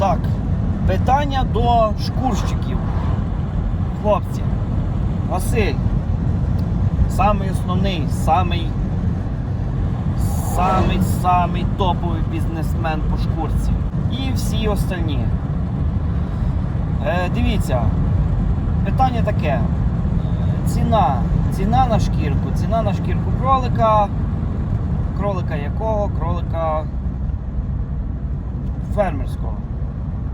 Так, питання до шкурщиків. Хлопці, Василь, самий основний, самий, самий, самий топовий бізнесмен по шкурці. І всі остальні. Е, дивіться, питання таке. Ціна. Ціна на шкірку. Ціна на шкірку кролика. Кролика якого? Кролика фермерського.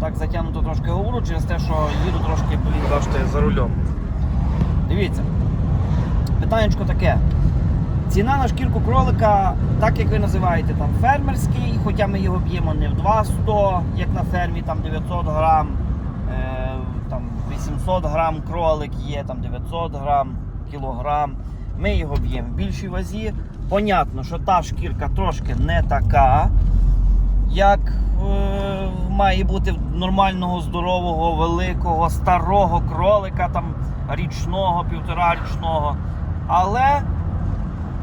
Так затягнуто трошки говорю через те, що їду трошки, блін, бачите, за рулем. Дивіться. Питаннячко таке. Ціна на шкірку кролика, так як ви називаєте, там фермерський, хоча ми його б'ємо не в 200, як на фермі, там 900 грам, е, там 800 грам кролик є, там 900 грам, кілограм. Ми його б'ємо в більшій вазі. Понятно, що та шкірка трошки не така, як е, має бути нормального, здорового, великого, старого кролика, там річного, півторарічного. Але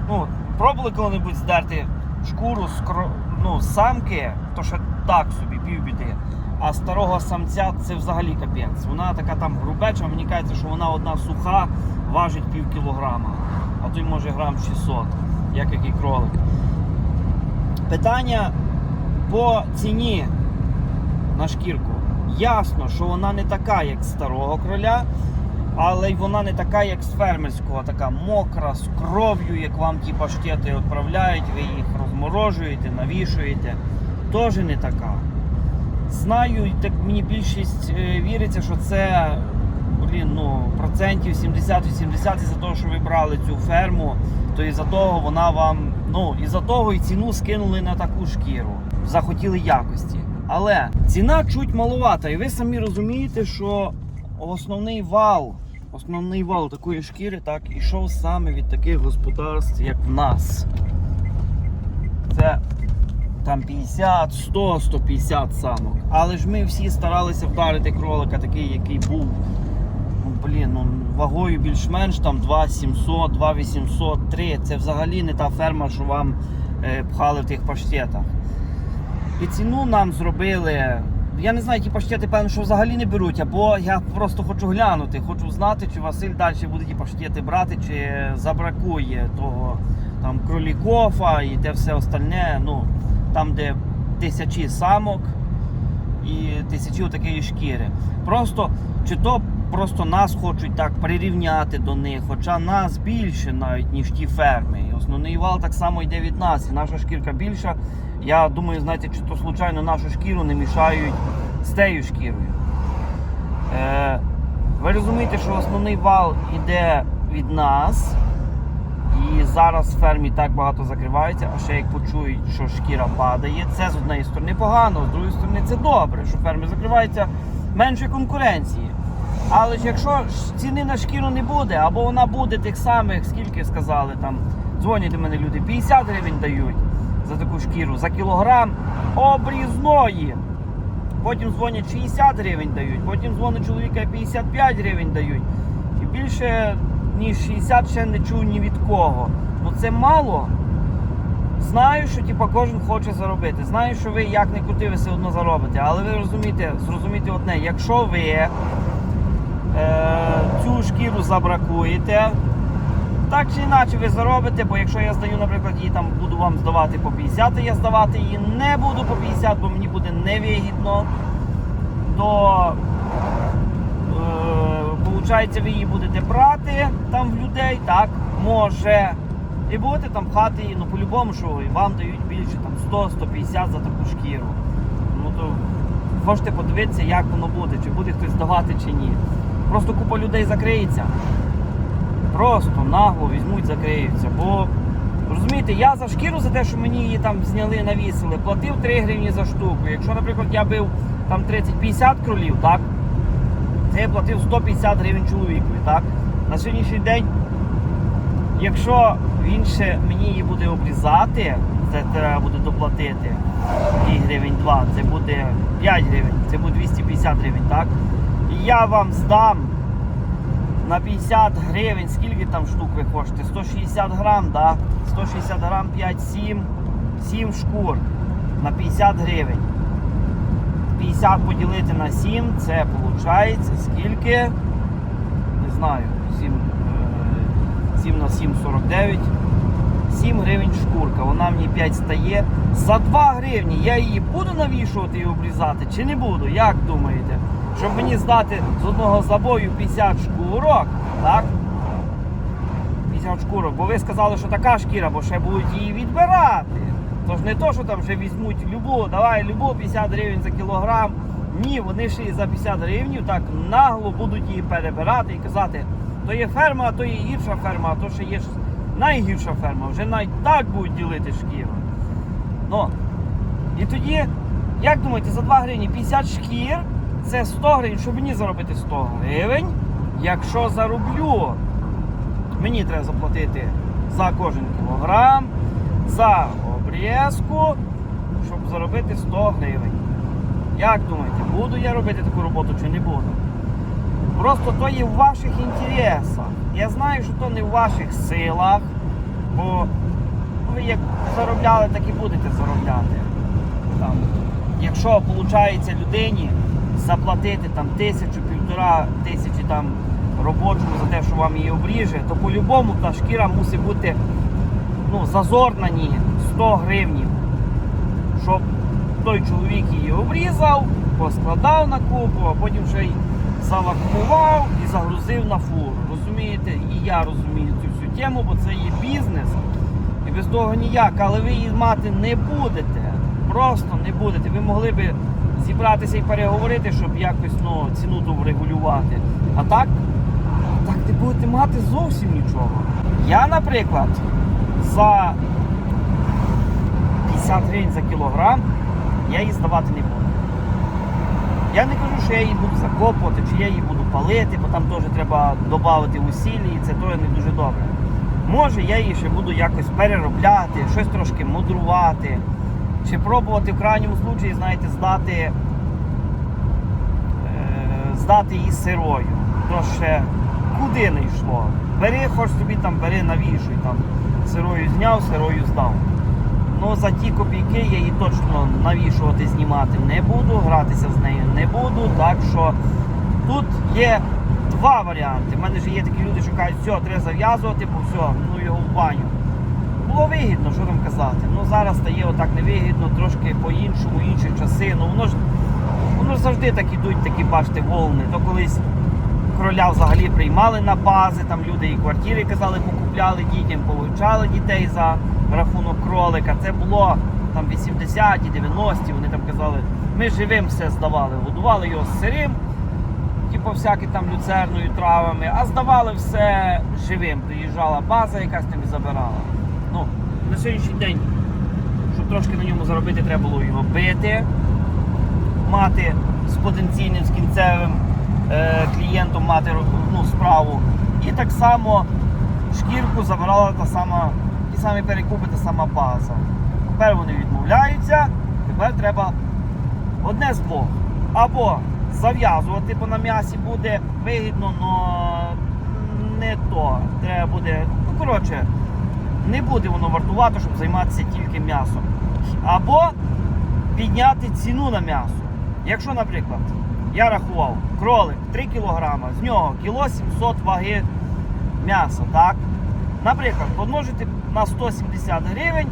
ну, пробували коли-небудь здерти шкуру з кро... ну, самки, то ще так собі, півбіди. А старого самця це взагалі капець. Вона така там грубеча, мені кажеться, що вона одна суха, важить пів кілограма, а то й може грам 600, як який кролик. Питання по ціні на шкірку. Ясно, що вона не така, як старого кроля, але й вона не така, як з фермерського, така мокра, з кров'ю, як вам ті паштети відправляють, ви їх розморожуєте, навішуєте. Теж не така. Знаю, так мені більшість е, віриться, що це блін, ну, процентів 70-80 із-за того, що ви брали цю ферму, то із-за того вона вам, ну, із-за того і ціну скинули на таку шкіру. Захотіли якості. Але ціна чуть маловата, і ви самі розумієте, що основний вал, основний вал такої шкіри так ішов саме від таких господарств, як в нас. Це там 50, 100, 150 самок. Але ж ми всі старалися вдарити кролика такий, який був ну, блін, ну, вагою більш-менш там 2700, 2800, 3. Це взагалі не та ферма, що вам е, пхали в тих паштетах. І ціну нам зробили. Я не знаю, ті паштети, певно, що взагалі не беруть, або я просто хочу глянути, хочу знати, чи Василь далі буде ті паштети брати, чи забракує того там кролікофа і те все остальне. Ну, там, де тисячі самок і тисячі такої шкіри. Просто чи то просто нас хочуть так прирівняти до них, хоча нас більше навіть, ніж ті ферми. І основний вал так само йде від нас, і наша шкірка більша. Я думаю, знаєте, чи то случайно нашу шкіру не мішають з тією шкірою. Е, ви розумієте, що основний вал йде від нас. І зараз в фермі так багато закривається, а ще як почують, що шкіра падає, це з однієї сторони погано, з другої сторони це добре, що ферми закриваються менше конкуренції. Але ж якщо ціни на шкіру не буде, або вона буде тих самих, скільки сказали, там дзвонять до мене люди, 50 гривень дають за таку шкіру, за кілограм обрізної. Потім дзвонять 60 гривень дають, потім дзвонить чоловіка 55 гривень дають. І більше ніж 60 ще не чув ні від кого. Ну це мало. Знаю, що типа, кожен хоче заробити. Знаю, що ви як не крути, ви все одно заробите. Але ви розумієте, зрозумієте одне, якщо ви е, цю шкіру забракуєте, так чи інакше ви заробите, бо якщо я здаю, наприклад, її там буду вам здавати по 50, я здавати її не буду по 50, бо мені буде невигідно. То е, ви її будете брати там в людей, так, може. І будете там пхати ну по-любому, що вам дають більше там 100-150 за таку шкіру. Ну то можете подивитися, як воно буде, чи буде хтось здавати, чи ні. Просто купа людей закриється. Просто нагло візьмуть, закриються. Бо розумієте, я за шкіру за те, що мені її там зняли, навісили, платив 3 гривні за штуку. Якщо, наприклад, я бив там 30-50 кролів, так? Це я платив 150 гривень чоловікові, так? На сьогоднішній день, якщо він ще мені її буде обрізати, це треба буде доплатити і гривень 2, це буде 5 гривень, це буде 250 гривень, так? І я вам здам на 50 гривень, скільки там штук ви хочете? 160 грам, да? 160 грам 5, 7, 7 шкур на 50 гривень. 50 поділити на 7, це виходить скільки? Не знаю, 7, е, 7 на 7 49. 7 гривень шкурка, вона мені 5 стає. За 2 гривні я її буду навішувати і обрізати чи не буду? Як думаєте? Щоб мені здати з одного забою 50 шкурок, так? 50 шкурок, бо ви сказали, що така шкіра, бо ще будуть її відбирати. Тож не то, що там вже візьмуть любу, давай любу 50 гривень за кілограм. Ні, вони ще і за 50 гривень так нагло будуть її перебирати і казати, то є ферма, а то є гірша ферма, а то ще є найгірша ферма. Вже навіть так будуть ділити шкіру. Ну, і тоді, як думаєте, за 2 гривні 50 шкір це 100 гривень, щоб мені заробити 100 гривень. Якщо зароблю, мені треба заплатити за кожен кілограм, за обрізку, щоб заробити 100 гривень. Як думаєте, буду я робити таку роботу чи не буду? Просто то є в ваших інтересах. Я знаю, що то не в ваших силах, бо ви як заробляли, так і будете заробляти. Там, якщо виходить людині заплатити там тисячу, півтора тисячі там робочому за те, що вам її обріже, то по-любому та шкіра мусить бути ну, зазорна ні 100 гривнів, щоб той чоловік її обрізав, поскладав на купу, а потім ще й завакумував і загрузив на фуру. Розумієте? І я розумію цю всю тему, бо це є бізнес. І без того ніяк, але ви її мати не будете. Просто не будете. Ви могли би зібратися і переговорити, щоб якось ну, ціну ту. А так, так не будете мати зовсім нічого. Я, наприклад, за 50 гривень за кілограм я її здавати не буду. Я не кажу, що я її буду закопувати, чи я її буду палити, бо там теж треба додати усілля, і це теж не дуже добре. Може, я її ще буду якось переробляти, щось трошки мудрувати, чи пробувати в крайньому случаї, знаєте, здати, е, здати її сирою. То куди не йшло. Бери, хоч собі там бери, навішуй там. Сирою зняв, сирою здав. Ну за ті копійки я її точно навішувати, знімати не буду, гратися з нею не буду. Так що тут є два варіанти. У мене ж є такі люди, що кажуть, все, треба зав'язувати, бо все, ну його в баню. Було вигідно, що там казати. Ну зараз стає отак невигідно, трошки по-іншому, інші часи. Ну воно ж воно ж завжди так ідуть, такі, бачите, волни. То колись кроля взагалі приймали на бази, там люди і квартири казали, покупляли дітям, получали дітей за рахунок кролика. Це було там 80-ті, 90-ті, вони там казали, ми живим все здавали, годували його сирим, типу всякі там люцерною травами, а здавали все живим. Приїжджала база, якась там і забирала. Ну, на сьогоднішній день, щоб трошки на ньому заробити, треба було його бити, мати з потенційним, з кінцевим клієнтом мати ну, справу. І так само шкірку забирала та сама, ті самі перекупи, та сама база. Тепер вони відмовляються, тепер треба одне з двох. Або зав'язувати, бо на м'ясі буде вигідно, але не то. Треба буде. Ну, коротше, не буде воно вартувати, щоб займатися тільки м'ясом. Або підняти ціну на м'ясо. Якщо, наприклад, я рахував кролик 3 кг, з нього кіло 700 ваги м'яса, так? Наприклад, помножити на 170 гривень,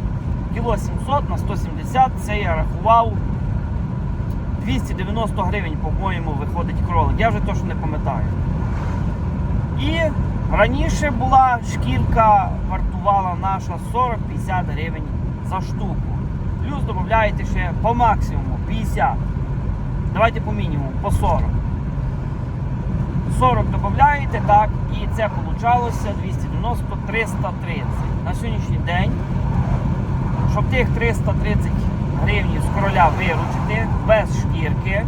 кіло 700 на 170, це я рахував 290 гривень, по-моєму, виходить кролик. Я вже точно не пам'ятаю. І раніше була шкірка, вартувала наша 40-50 гривень за штуку. Плюс додаєте ще по максимуму 50. Давайте по мінімуму, по 40. 40 додаєте, так, і це получалося 290 330. На сьогоднішній день, щоб тих 330 гривень з короля виручити без шкірки,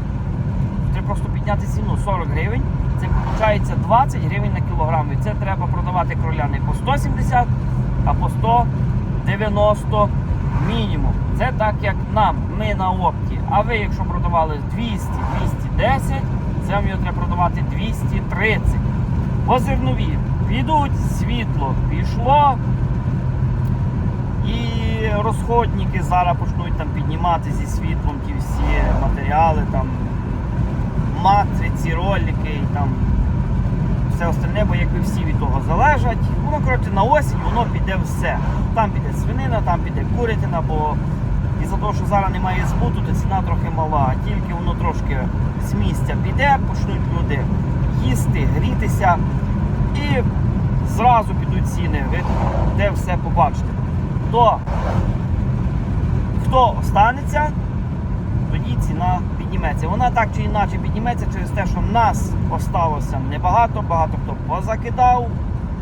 треба просто підняти ціну 40 гривень. Це виходить 20 гривень на кілограм. І це треба продавати кроля не по 170, а по 190 мінімум. Це так як нам, ми на опті. А ви, якщо продавали 200, 210, це вам його треба продавати 230. По підуть, світло пішло. І розходники зараз почнуть там піднімати зі світлом ті всі матеріали. там матриці, ролики і там все остальне, бо якби всі від того залежать. Воно коротше на осінь воно піде все. Там піде свинина, там піде курятина, бо із-за того, що зараз немає збуту, то ціна трохи мала. Тільки воно трошки з місця піде, почнуть люди їсти, грітися і зразу підуть ціни. Ви де все побачите. То хто останеться, тоді ціна підніметься. Вона так чи інакше підніметься через те, що нас осталося небагато, багато хто позакидав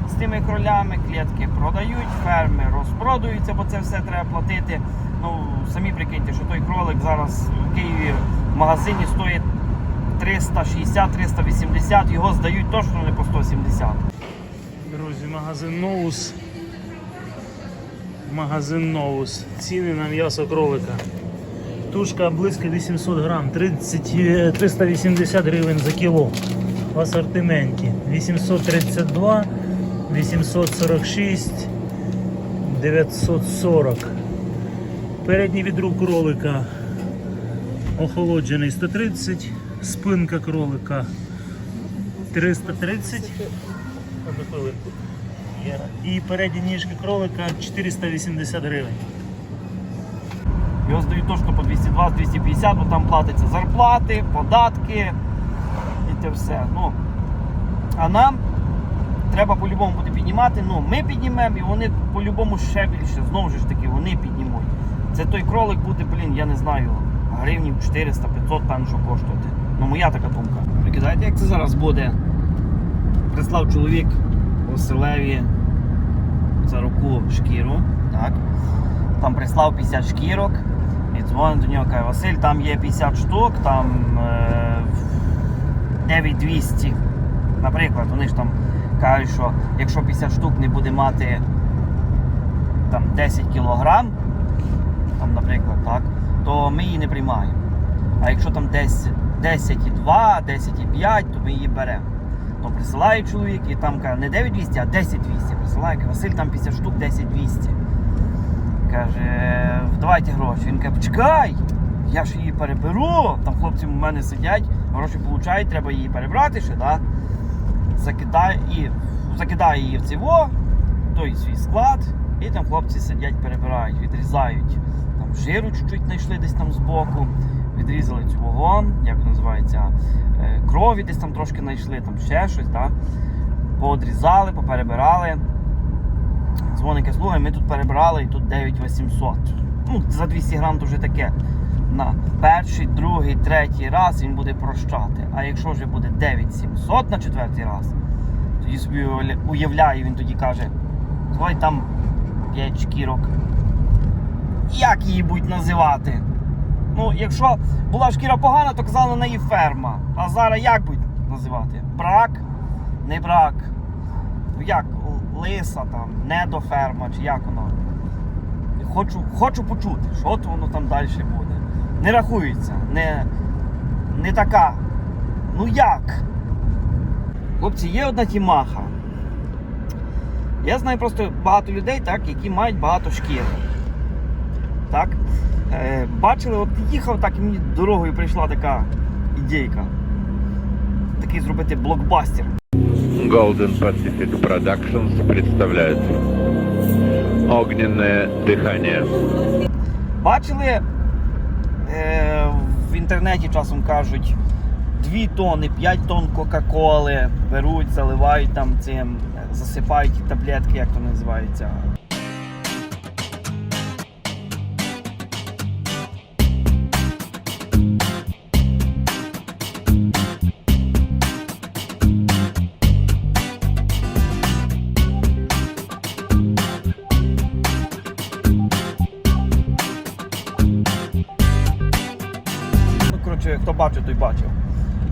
з тими кролями, клітки продають, ферми розпродаються, бо це все треба платити. Ну, самі прикиньте, що той кролик зараз в Києві в магазині стоїть 360-380, його здають точно не по 170. Друзі, магазин Новус. Магазин Новус. Ціни на м'ясо кролика. Тушка близько 800 грам, 30, е, 380 гривень за кіло. В асортименті. 832, 846, 940. Передній відруб кролика охолоджений 130, спинка кролика 330. Одну І передні ніжки кролика 480 гривень. Його здають точно по 220-250, бо там платяться зарплати, податки і те все. Ну, а нам треба по-любому буде піднімати. Ну, ми піднімемо і вони по-любому ще більше. Знову ж таки, вони піднімуть. Це той кролик буде, блін, я не знаю, гривнів 400-500 певно, що коштувати. Ну, моя така думка. Прикидаєте, як це зараз буде? Прислав чоловік Василеві за руку шкіру. Так. Там прислав 50 шкірок. І дзвонить до нього, каже, Василь, там є 50 штук, там е, 9200. Наприклад, вони ж там кажуть, що якщо 50 штук не буде мати там 10 кілограм, наприклад, так, то ми її не приймаємо. А якщо там десь 10,2, 10,5, то ми її беремо. То присилає чоловік і там каже, не 9200, а 10200. Присилає, каже, Василь, там 50 штук, 10200. Каже, давайте гроші. Він каже, почекай, я ж її переберу. Там хлопці у мене сидять, гроші получають, треба її перебрати ще, да? Закидає і закидає її в циво, той свій склад, і там хлопці сидять, перебирають, відрізають. Жиру чуть-чуть знайшли десь там збоку, відрізали цю вогон, як називається, е, крові десь там трошки знайшли, там ще щось, да? поодрізали, поперебирали. Дзвоники, слухай, ми тут перебрали і тут 9800. Ну, за 200 грам то вже таке. На перший, другий, третій раз він буде прощати. А якщо вже буде 9700 на четвертий раз, тоді собі уявляю, він тоді каже, слухай, там 5 шкірок. Як її будуть називати? Ну, якщо була шкіра погана, то казали на неї ферма. А зараз як будуть називати? Брак? Не брак. Ну як, лиса там, недоферма, чи як воно. Хочу, хочу почути, що от воно там далі буде. Не рахується, не, не така. Ну як? Хлопці, є одна тімаха. Я знаю просто багато людей, так, які мають багато шкіри. Так? Е, бачили, от їхав так, і мені дорогою прийшла така ідейка. Такий зробити блокбастер. Golden Pacific Productions представляет Огненное дыхание. Бачили е, в інтернеті часом кажуть 2 тонни, 5 тонн Кока-Коли беруть, заливають там цим, засипають таблетки, як то називається. Ну, хто бачив, той бачив.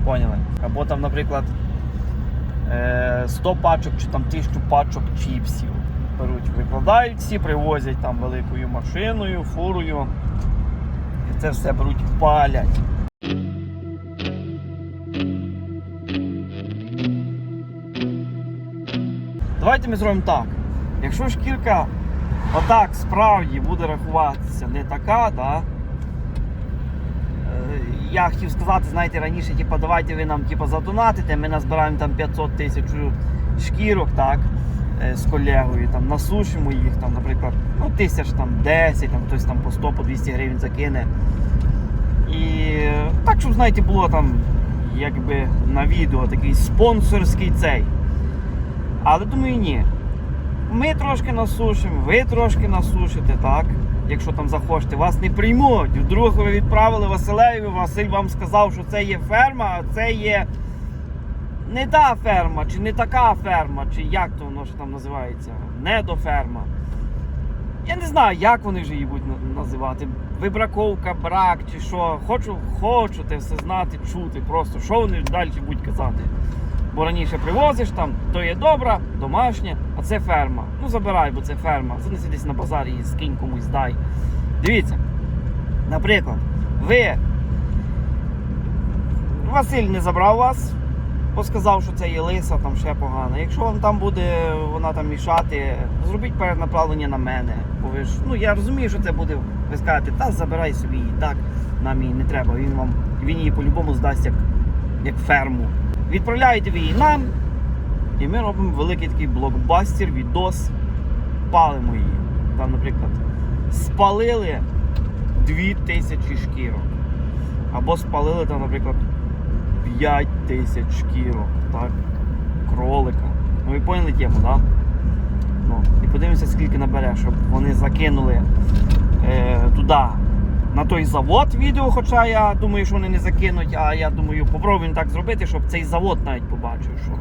Поняли? Або там, наприклад, е, 100 пачок чи там 1000 пачок чіпсів. Беруть, викладають всі, привозять там великою машиною, фурою. І це все беруть, палять. Давайте ми зробимо так. Якщо шкірка отак справді буде рахуватися не така, да, Е, я хотів сказати, знаєте, раніше, типу, давайте ви нам типу, задонатите, ми назбираємо там 500 тисяч шкірок, так, е, з колегою, там, насушимо їх, там, наприклад, ну, тисяч там 10, там, хтось там по 100, по 200 гривень закине. І так, щоб, знаєте, було там, якби на відео такий спонсорський цей. Але думаю, ні. Ми трошки насушимо, ви трошки насушите, так? Якщо там захочете, вас не приймуть. Вдруг ви відправили Василеві, Василь вам сказав, що це є ферма, а це є не та ферма, чи не така ферма, чи як то воно ж там називається, недоферма. Я не знаю, як вони вже її будуть називати. Вибраковка, брак чи що. Хочу, хочу те все знати, чути. Просто що вони далі будуть казати. Бо раніше привозиш там, то є добра, домашня, а це ферма. Ну забирай, бо це ферма. Занеси десь на базар і скинь комусь дай. Дивіться, наприклад, ви. Василь не забрав вас, бо сказав, що це є лиса, там ще погано. Якщо вам там буде вона там мішати, зробіть перенаправлення на мене. Бо ви ж, ну я розумію, що це буде. Ви скажете, та забирай собі її, так, нам її не треба. Він вам він її по-любому здасть як, як ферму. Відправляєте ви її нам, і ми робимо великий такий блокбастер, відос, палимо її. Там, наприклад, спалили 2000 шкірок. Або спалили там, наприклад, 5 тисяч шкірок, так? Кролика. Ну ви поняли тему, так? Да? Ну, і подивимося, скільки набере, щоб вони закинули е, туди на той завод відео, хоча я думаю, що вони не закинуть, а я думаю, попробуємо так зробити, щоб цей завод навіть побачив, що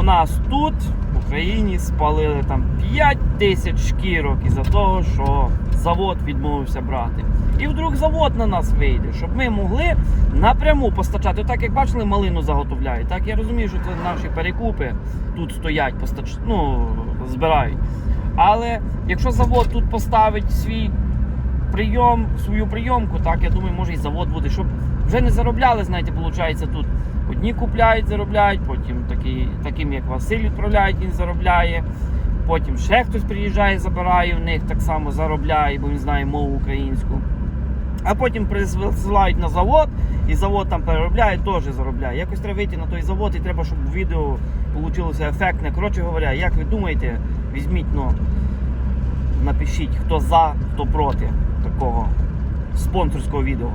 в нас тут, в Україні, спалили там 5 тисяч шкірок із-за того, що завод відмовився брати. І вдруг завод на нас вийде, щоб ми могли напряму постачати. Так як бачили, малину заготовляють. Так я розумію, що це наші перекупи тут стоять, постач... ну, збирають. Але якщо завод тут поставить свій прийом, свою прийомку, так я думаю, може і завод буде, щоб вже не заробляли, знаєте, виходить тут. Одні купляють, заробляють, потім такі, таким як Василь відправляють, він заробляє. Потім ще хтось приїжджає, забирає в них, так само заробляє, бо він знає мову українську. А потім присилають на завод, і завод там переробляє, теж заробляє. Якось треба вийти на той завод, і треба, щоб відео вийшло ефектне. Коротше говоря, як ви думаєте, візьміть, ну, напишіть, хто за, хто проти такого спонсорського відео.